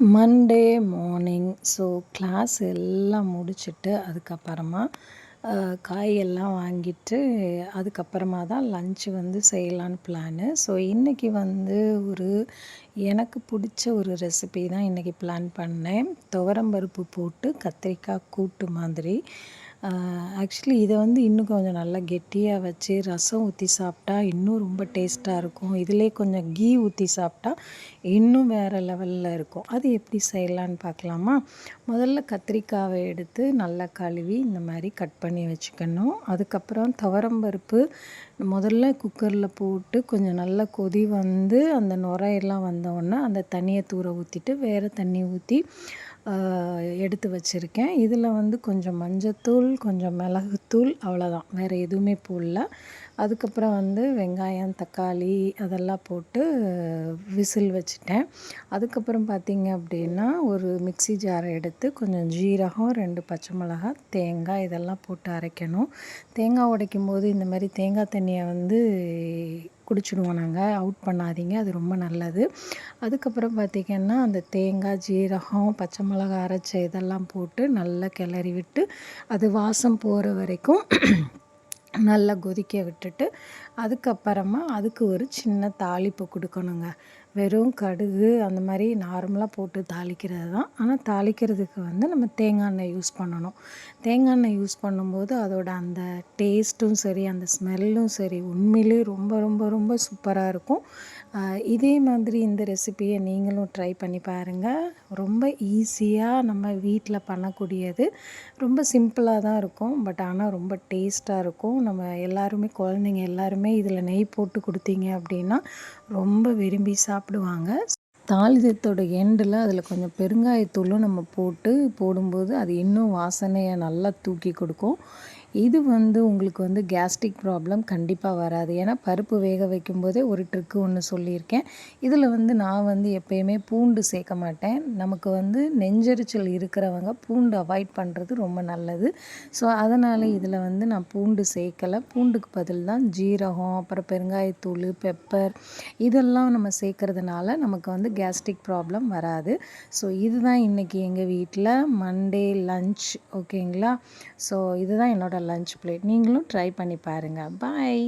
Monday morning so class எல்லாம் முடிச்சுட்டு அதுக்கப்புறமா காயெல்லாம் வாங்கிட்டு அதுக்கப்புறமா தான் லஞ்சு வந்து செய்யலான்னு பிளானு ஸோ இன்றைக்கி வந்து ஒரு எனக்கு பிடிச்ச ஒரு ரெசிபி தான் இன்றைக்கி பிளான் பண்ணேன். துவரம்பருப்பு போட்டு கத்திரிக்காய் கூட்டு மாதிரி. ஆக்சுவலி இதை வந்து இன்னும் கொஞ்சம் நல்லா கெட்டியாக வச்சு ரசம் ஊற்றி சாப்பிட்டா இன்னும் ரொம்ப டேஸ்ட்டாக இருக்கும். இதிலே கொஞ்சம் கீ ஊற்றி சாப்பிட்டா இன்னும் வேறு லெவலில் இருக்கும். அது எப்படி செய்யலான்னு பார்க்கலாமா? முதல்ல கத்திரிக்காவை எடுத்து நல்லா கழுவி இந்த மாதிரி கட் பண்ணி வச்சுக்கணும். அதுக்கப்புறம் துவரம்பருப்பு முதல்ல குக்கரில் போட்டு கொஞ்சம் நல்லா கொதி வந்து அந்த நுரையெல்லாம் வந்தோடனே அந்த தண்ணியை தூர ஊற்றிட்டு வேறு தண்ணி ஊற்றி எடுத்து வச்சுருக்கேன். இதில் வந்து கொஞ்சம் மஞ்சத்தூள் கொஞ்சம் மிளகுத்தூள் அவ்வளோதான் வேறு எதுவுமே போடல. அதுக்கப்புறம் வந்து வெங்காயம் தக்காளி அதெல்லாம் போட்டு விசில் வச்சுட்டேன். அதுக்கப்புறம் பார்த்திங்க அப்படின்னா ஒரு மிக்சி ஜாரை எடுத்து கொஞ்சம் ஜீரகம் ரெண்டு பச்சை மிளகா தேங்காய் இதெல்லாம் போட்டு அரைக்கணும். தேங்காய் உடைக்கும் போது இந்த மாதிரி தேங்காய் தண்ணியை வந்து குடிச்சிடுவோம் நாங்கள் அவுட் பண்ணாதீங்க அது ரொம்ப நல்லது. அதுக்கப்புறம் பார்த்திங்கன்னா அந்த தேங்காய் ஜீரகம் பச்சை மிளகா அரைச்ச இதெல்லாம் போட்டு நல்லா கிளறி விட்டு அது வாசம் போகிற வரைக்கும் நல்லா கொதிக்க விட்டுட்டு அதுக்கப்புறமா அதுக்கு ஒரு சின்ன தாளிப்பு கொடுக்கணுங்க. வெறும் கடுகு அந்த மாதிரி நார்மலாக போட்டு தாளிக்கிறது தான். ஆனால் தாளிக்கிறதுக்கு வந்து நம்ம தேங்காய் எண்ணெய் யூஸ் பண்ணணும். தேங்காய் எண்ணெய் யூஸ் பண்ணும்போது அதோட அந்த டேஸ்ட்டும் சரி அந்த ஸ்மெல்லும் சரி உண்மையிலே ரொம்ப ரொம்ப ரொம்ப சூப்பராக இருக்கும். இதே மாதிரி இந்த ரெசிப்பியை நீங்களும் ட்ரை பண்ணி பாருங்கள் ரொம்ப ஈஸியாக நம்ம வீட்டில் பண்ணக்கூடியது. ரொம்ப சிம்பிளாக தான் இருக்கும். பட் ஆனால் ரொம்ப டேஸ்ட்டாக இருக்கும். நம்ம எல்லாருமே குழந்தைங்க எல்லாருமே இதில் நெய் போட்டு கொடுத்தீங்க அப்படின்னா ரொம்ப விரும்பி சாப்பிடுவாங்க. தாளிதத்தோட எண்டில் அதில் கொஞ்சம் பெருங்காயத்தூளும் நம்ம போட்டு போடும்போது அது இன்னும் வாசனையை நல்லா தூக்கி கொடுக்கும். இது வந்து உங்களுக்கு வந்து கேஸ்ட்ரிக் ப்ராப்ளம் கண்டிப்பாக வராது. ஏன்னா பருப்பு வேக வைக்கும்போதே ஒரு ட்ரிக்கு ஒன்று சொல்லியிருக்கேன். இதில் வந்து நான் வந்து எப்பயுமே பூண்டு சேர்க்க மாட்டேன். நமக்கு வந்து நெஞ்சரிச்சல் இருக்கிறவங்க பூண்டு அவாய்ட் பண்ணுறது ரொம்ப நல்லது. ஸோ அதனால் இதில் வந்து நான் பூண்டு சேர்க்கலை. பூண்டுக்கு பதில் தான் ஜீரகம் அப்புறம் பெருங்காயத்தூள் பெப்பர் இதெல்லாம் நம்ம சேர்க்கறதுனால நமக்கு வந்து கேஸ்ட்ரிக் ப்ராப்ளம் வராது. ஸோ இதுதான் இன்றைக்கி எங்கள் வீட்டில் மண்டே லன்ச் ஓகேங்களா ஸோ இதுதான் என்னோடய லன்ச் பிளேட் நீங்களும் ட்ரை பண்ணி பாருங்கள் பாய்